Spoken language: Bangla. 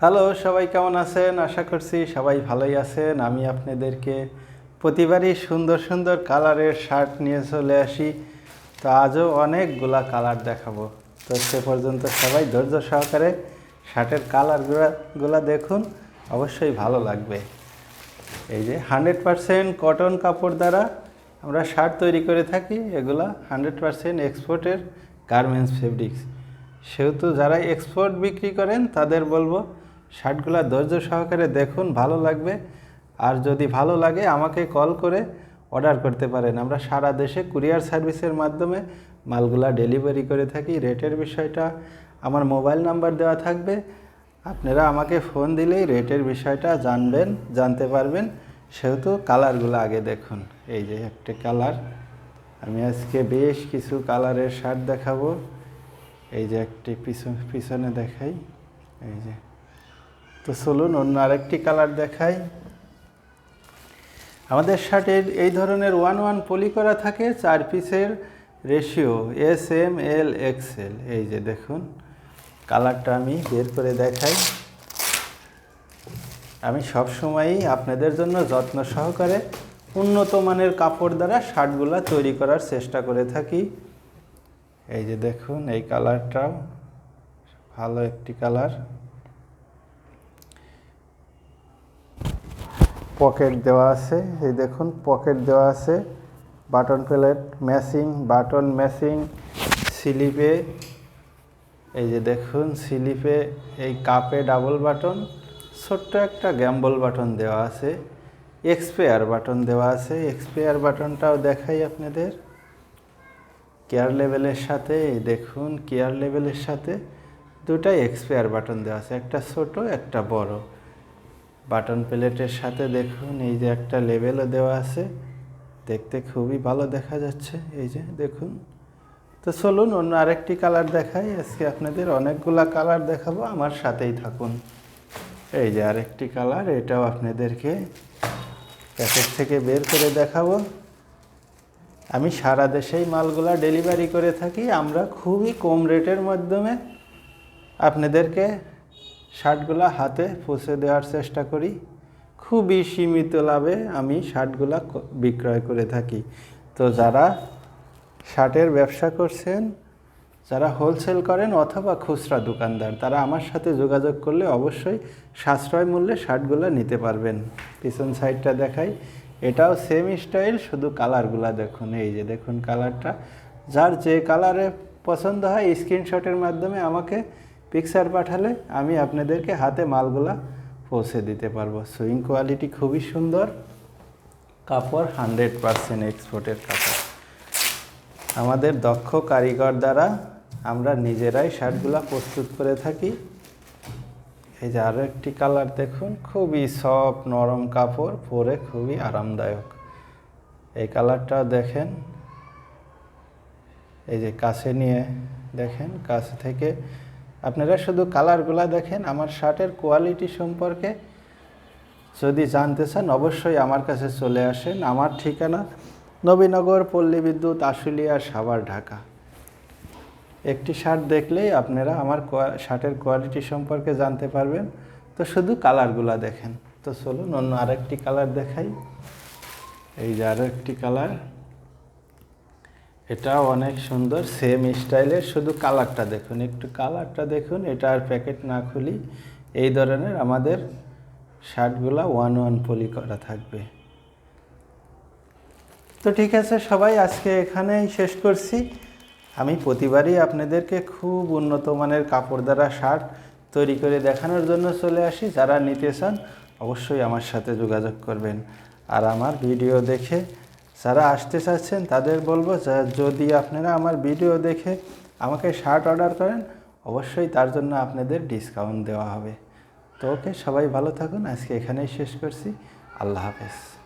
হ্যালো সবাই কেমন আছেন? আশা করছি সবাই ভালোই আছেন। আমি আপনাদেরকে প্রতিবারই সুন্দর সুন্দর কালারের শার্ট নিয়ে চলে আসি। তো আজও অনেকগুলা কালার দেখাবো। তো সে পর্যন্ত সবাই ধৈর্য সহকারে শার্টের কালারগুলা, গুলা দেখুন। অবশ্যই ভালো লাগবে। এই যে হান্ড্রেড পারসেন্ট কটন কাপড় দ্বারা আমরা শার্ট তৈরি করে থাকি। এগুলা হান্ড্রেড পারসেন্ট এক্সপোর্টের গার্মেন্টস ফেব্রিক্স। সেহেতু যারা এক্সপোর্ট বিক্রি করেন, তাদের বলব শার্টগুলা ধৈর্য সহকারে দেখুন, ভালো লাগবে। আর যদি ভালো লাগে, আমাকে কল করে অর্ডার করতে পারেন। আমরা সারা দেশে কুরিয়ার সার্ভিসের মাধ্যমে মালগুলা ডেলিভারি করে থাকি। রেটের বিষয়টা আমার মোবাইল নাম্বার দেওয়া থাকবে। আপনারা আমাকে ফোন দিলেই রেটের বিষয়টা জানবেন, জানতে পারবেন। সেহেতু কালারগুলো আগে দেখুন। এই যে একটা কালার আমি আজকে বেশ কিছু কালারের শার্ট দেখাবো। এই যে একটি পিছন, পিছনে দেখাই, এই যে। তো চলুন অন্য আরেকটি কালার দেখাই। আমাদের শার্টের এই ধরনের ওয়ান ওয়ান পলি করা থাকে চার পিসের ratio, S M, L XL এই যে দেখুন, কালারটা আমি বের করে দেখাই। আমি সবসময়ই আপনাদের জন্য যত্ন সহকারে উন্নত মানের কাপড় দ্বারা শার্টগুলা তৈরি করার চেষ্টা করে থাকি। এই যে দেখুন, এই কালারটাও ভালো একটি কালার। পকেট দেওয়া আছে, এই দেখুন, পকেট দেওয়া আছে। Button plate matching, button matching, স্লিপে, এই যে দেখুন, স্লিপে এই কাপে ডাবল বাটন, ছোট্ট একটা গ্যাম্বল বাটন দেওয়া আছে। এক্সপেয়ার বাটন দেওয়া আছে, এক্সপেয়ার বাটনটাও দেখাই আপনাদের। কেয়ার লেভেলের সাথে, দেখুন কেয়ার লেভেলের সাথে দুটাই এক্সপেয়ার বাটন দেওয়া আছে, একটা ছোট, একটা বড়। বাটন প্লেটের সাথে দেখুন, এই যে একটা লেভেলও দেওয়া আছে, দেখতে খুবই ভালো দেখা যাচ্ছে, এই যে দেখুন। তো চলুন, অন্য আরেকটি কালার দেখাই, আজকে আপনাদের অনেকগুলা কালার দেখাবো, আমার সাথেই থাকুন। এই যে আরেকটি কালার এটাও আপনাদেরকে প্যাকেট থেকে বের করে দেখাবো। আমি সারা দেশেই মালগুলা ডেলিভারি করে থাকি। আমরা খুবই কম রেটের মাধ্যমে আপনাদেরকে শার্টগুলা হাতে পৌঁছে দেওয়ার চেষ্টা করি। খুবই সীমিত লাভে আমি শার্টগুলা বিক্রয় করে থাকি। তো যারা শার্টের ব্যবসা করছেন, যারা হোলসেল করেন অথবা খুচরা দোকানদার, তারা আমার সাথে যোগাযোগ করলে অবশ্যই সাশ্রয় মূল্যে শার্টগুলো নিতে পারবেন। পিছন সাইডটা দেখাই। এটাও সেম স্টাইল শুধু কালারগুলা দেখুন, এই যে দেখুন কালারটা যার যে কালারে পছন্দ হয় স্ক্রিনশটের মাধ্যমে আমাকে পিকচার পাঠালে আমি আপনাদেরকে হাতে মালগুলা পৌঁছে দিতে পারব। সুইং কোয়ালিটি খুবই সুন্দর। কাপড় হান্ড্রেড পারসেন্ট এক্সপোর্টের কাপড়। আমাদের দক্ষ কারিগর দ্বারা আমরা নিজেরাই শার্টগুলা প্রস্তুত করে থাকি। এই যে আরও একটি কালার দেখুন, খুবই সফট নরম কাপড়, পরে খুবই আরামদায়ক। এই কালারটা দেখেন, এই যে কাছে নিয়ে দেখেন, কাছে থেকে আপনারা শুধু কালারগুলো দেখেন, আমার শার্টের কোয়ালিটি সম্পর্কে যদি জানতে চান, অবশ্যই আমার কাছে চলে আসেন। আমার ঠিকানা নবীনগর পল্লী বিদ্যুৎ, আশুলিয়া, সাভার, ঢাকা। একটি শার্ট দেখলেই আপনারা আমার শার্টের কোয়ালিটি সম্পর্কে জানতে পারবেন। তো শুধু কালারগুলো দেখেন। তো চলুন অন্য আরেকটি কালার দেখাই। এই যে আরও একটি কালার। এটাও অনেক সুন্দর, সেম স্টাইলের, শুধু কালারটা দেখুন। একটু কালারটা দেখুন, এটা আর প্যাকেট না খুলি। এই ধরনের আমাদের শার্টগুলো ওয়ান ওয়ান পলি করা থাকবে। তো ঠিক আছে, সবাই আজকে এখানেই শেষ করছি। আমি প্রতিবারই আপনাদেরকে খুব উন্নত মানের কাপড় দ্বারা শার্ট তৈরি করে দেখানোর জন্য চলে আসি। যারা নিতে চান, অবশ্যই আমার সাথে যোগাযোগ করবেন। আর আমার ভিডিও দেখে যারা আসতে চাচ্ছেন, তাদের বলব যদি আপনারা আমার ভিডিও দেখে আমাকে শার্ট অর্ডার করেন, অবশ্যই তার জন্য আপনাদের ডিসকাউন্ট দেওয়া হবে। তো ওকে, সবাই ভালো থাকুন। আজকে এখানেই শেষ করছি। আল্লাহ হাফেজ।